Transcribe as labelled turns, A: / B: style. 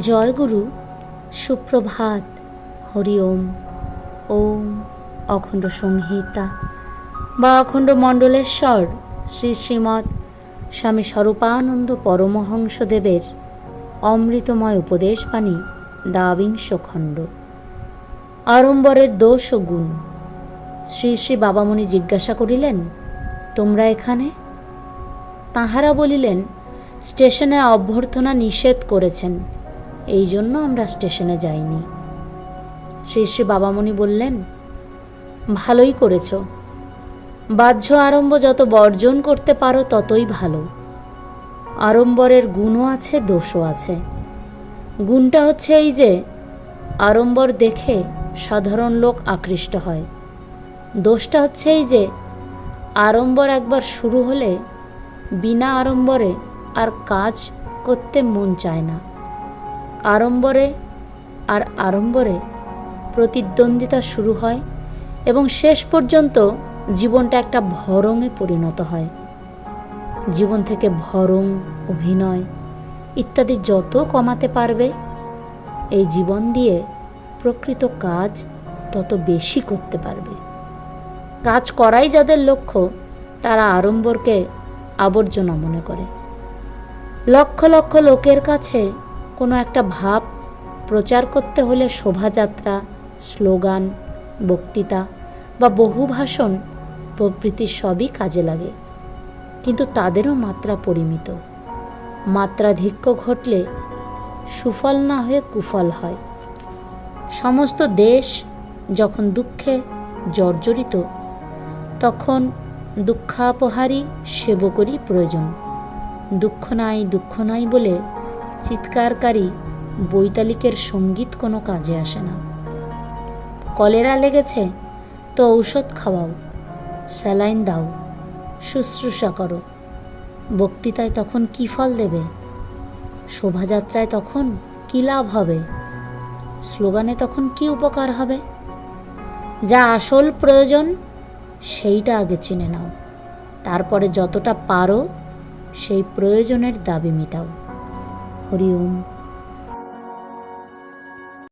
A: জয়গুরু, সুপ্রভাত, হরি ওম। ওম অখণ্ড সংহিতা। বা অখণ্ড মণ্ডলেশ্বর, শ্রী শ্রীমৎ স্বামী স্বরূপানন্দ পরমহংসদেবের অমৃতময় উপদেশ উপদেশবাণী দাবিংশ খণ্ড। আড়ম্বরের দোষ ও গুণ। শ্রী শ্রী বাবামণি জিজ্ঞাসা করিলেন, তোমরা এখানে? তাহারা বলিলেন, স্টেশনে অভ্যর্থনা নিষেধ করেছেন। এই জন্য আমরা স্টেশনে যাইনি। শ্রী শ্রী বাবামণি বললেন, ভালোই করেছ। বাহ্য আরম্ভ যত বর্জন করতে পারো ততই ভালো। আড়ম্বরের গুণও আছে, দোষও আছে। গুণটা হচ্ছে এই যে, আড়ম্বর দেখে সাধারণ লোক আকৃষ্ট হয়। দোষটা হচ্ছে এই যে, আড়ম্বর একবার শুরু হলে বিনা আড়ম্বরে আর কাজ করতে মন চায় না। আড়ম্বরে আর আড়ম্বরে প্রতিদ্বন্দ্বিতা শুরু হয় এবং শেষ পর্যন্ত জীবনটা একটা ভরঙে পরিণত হয়। জীবন থেকে ভরং, অভিনয় ইত্যাদি যত কমাতে পারবে, এই জীবন দিয়ে প্রকৃত কাজ তত বেশি করতে পারবে। কাজ করাই যাদের লক্ষ্য, তারা আড়ম্বরকে আবর্জনা মনে করে। লক্ষ লক্ষ লোকের কাছে কোনো একটা ভাব প্রচার করতে হলে শোভাযাত্রা, স্লোগান, বক্তৃতা বা বহু ভাষণ প্রভৃতি সবই কাজে লাগে। কিন্তু তাদেরও মাত্রা পরিমিত। মাত্রাধিক্য ঘটলে সুফল না হয়ে কুফল হয়। সমস্ত দেশ যখন দুঃখে জর্জরিত, তখন দুঃখাপহারী সেবকরই প্রয়োজন। দুঃখ নাই দুঃখ নাই বলে চিৎকারকারী বৈতালিকের সংগীত কোনো কাজে আসে না। কলেরা লেগেছে, তো ঔষধ খাওয়াও, স্যালাইন দাও, শুশ্রূষা করো। বক্তৃতায় তখন কী ফল দেবে? শোভাযাত্রায় তখন কী লাভ হবে? স্লোগানে তখন কি উপকার হবে? যা আসল প্রয়োজন, সেইটা আগে চিনে নাও। তারপরে যতটা পারো, সেই প্রয়োজনের দাবি মেটাও। হরি ওম